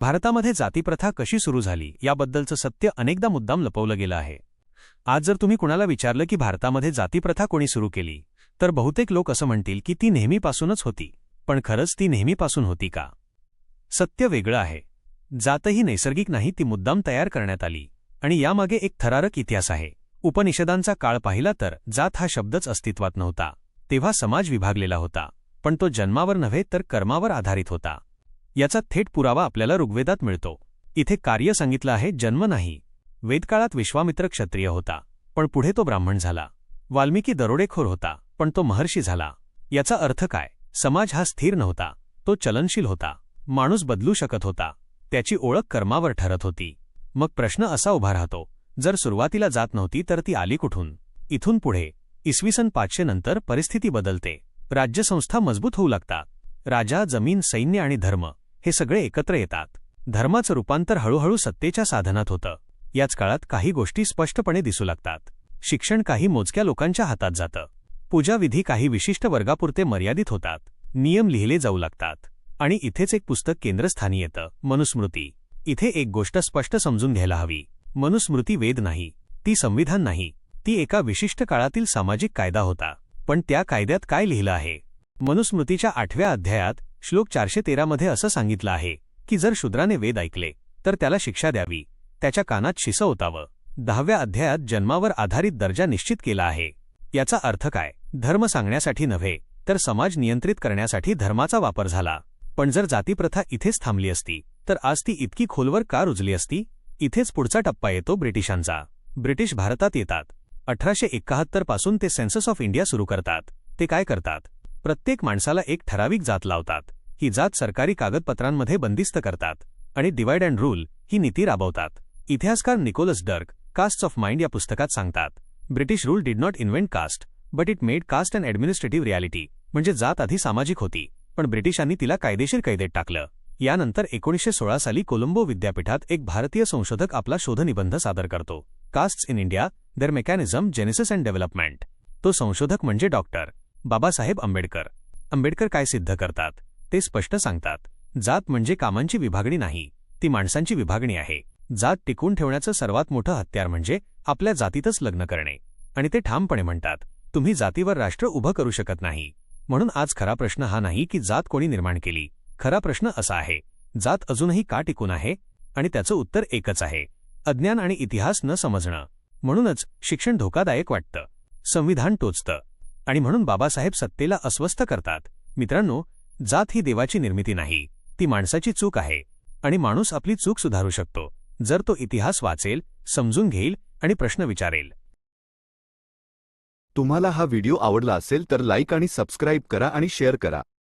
भारतामध्ये जातीप्रथा कशी सुरू झाली याबद्दलचं सत्य अनेकदा मुद्दाम लपवलं गेलं आहे. आज जर तुम्ही कुणाला विचारलं की भारतामध्ये जातीप्रथा कोणी सुरू केली तर बहुतेक लोक असं म्हणतील की ती नेहमीपासूनच होती. पण खरंच ती नेहमीपासून होती का? सत्य वेगळं आहे. जातही नैसर्गिक नाही ती मुद्दाम तयार करण्यात आली. आणि यामागे एक थरारक इतिहास आहे. उपनिषदांचा काळ पाहिला तर जात हा शब्दच अस्तित्वात नव्हता. तेव्हा समाज विभागलेला होता. पण तो जन्मावर नव्हे तर कर्मावर आधारित होता. याचा थेट पुरावा आपल्याला ऋग्वेदात मिळतो. इथे कार्य सांगितलं आहे जन्म नाही. वेदकाळात विश्वामित्र क्षत्रिय होता पण पुढे तो ब्राह्मण झाला. वाल्मिकी दरोडेखोर होता पण तो महर्षी झाला. याचा अर्थ काय? समाज हा स्थिर नव्हता तो चलनशील होता. माणूस बदलू शकत होता त्याची ओळख कर्मावर ठरत होती. मग प्रश्न असा उभा राहतो जर सुरुवातीला जात नव्हती तर ती आली कुठून? इथून पुढे इसवी सन पाचशे नंतर परिस्थिती बदलते. राज्यसंस्था मजबूत होऊ लागतात. राजा जमीन सैन्य आणि धर्म. हे सगळे एकत्र येतात. धर्माचं रूपांतर हळूहळू सत्तेच्या साधनात होतं. याच काळात काही गोष्टी स्पष्टपणे दिसू लागतात. शिक्षण काही मोजक्या लोकांच्या हातात जातं. पूजाविधी काही विशिष्ट वर्गापुरते मर्यादित होतात. नियम लिहिले जाऊ लागतात. आणि इथेच एक पुस्तक केंद्रस्थानी येतं. मनुस्मृती. इथे एक गोष्ट स्पष्ट समजून घ्यायला हवी. मनुस्मृती वेद नाही. ती संविधान नाही. ती एका विशिष्ट काळातील सामाजिक कायदा होता. पण त्या कायद्यात काय लिहिलं आहे? मनुस्मृतीच्या आठव्या अध्यायात श्लोक चारशे तेरामध्ये असं सांगितलं आहे की जर शूद्राने वेद ऐकले तर त्याला शिक्षा द्यावी त्याच्या कानात शिसं ओतावं. दहाव्या अध्यायात जन्मावर आधारित दर्जा निश्चित केला आहे. याचा अर्थ काय? धर्म सांगण्यासाठी नव्हे तर समाज नियंत्रित करण्यासाठी धर्माचा वापर झाला. पण जर जातीप्रथा इथेच थांबली असती तर आज ती इतकी खोलवर का रुजली असती? इथेच पुढचा टप्पा येतो ब्रिटिशांचा. ब्रिटिश भारतात येतात. अठराशे एक्काहत्तरपासून ते सेन्सस ऑफ इंडिया सुरू करतात. ते काय करतात? प्रत्येक माणसाला एक ठराविक जात लावतात. ही जात सरकारी कागदपत्रांमध्ये बंदिस्त करतात. आणि डिवाइड अँड रूल ही नीती राबवतात. इतिहासकार Nicholas Dirks Castes of Mind या पुस्तकात सांगतात. British rule did not invent caste but it made caste and administrative reality म्हणजे जात आधी सामाजिक होती पण ब्रिटिशांनी तिला कायदेशीर कैदेत टाकलं. यानंतर एकोणीसशे सोळा साली कोलंबो विद्यापीठात एक भारतीय संशोधक आपला शोधनिबंध सादर करतो. Castes in India their mechanism genesis and development तो संशोधक म्हणजे डॉक्टर. बाबासाहेब आंबेडकर. आंबेडकर काय सिद्ध करतात? ते स्पष्ट सांगतात. जात म्हणजे कामांची विभागणी नाही ती माणसांची विभागणी आहे. जात टिकून ठेवण्याचं सर्वात मोठं हत्यार म्हणजे आपल्या जातीतच लग्न करणे. आणि ते ठामपणे म्हणतात तुम्ही जातीवर राष्ट्र उभं करू शकत नाही. म्हणून आज खरा प्रश्न हा नाही की जात कोणी निर्माण केली. खरा प्रश्न असा आहे जात अजूनही का टिकून आहे? आणि त्याचं उत्तर एकच आहे अज्ञान आणि इतिहास न समजणं. म्हणूनच शिक्षण धोकादायक वाटतं. संविधान टोचतं. आणि म्हणून बाबासाहेब सत्तेला अस्वस्थ करतात. मित्रांनो जात ही देवाची निर्मिती नाही ती माणसाची चूक आहे. आणि माणूस आपली चूक सुधारू शकतो जर तो इतिहास वाचेल समजून घेईल आणि प्रश्न विचारेल. तुम्हाला हा व्हिडिओ आवडला असेल तर लाईक आणि सबस्क्राईब करा आणि शेअर करा.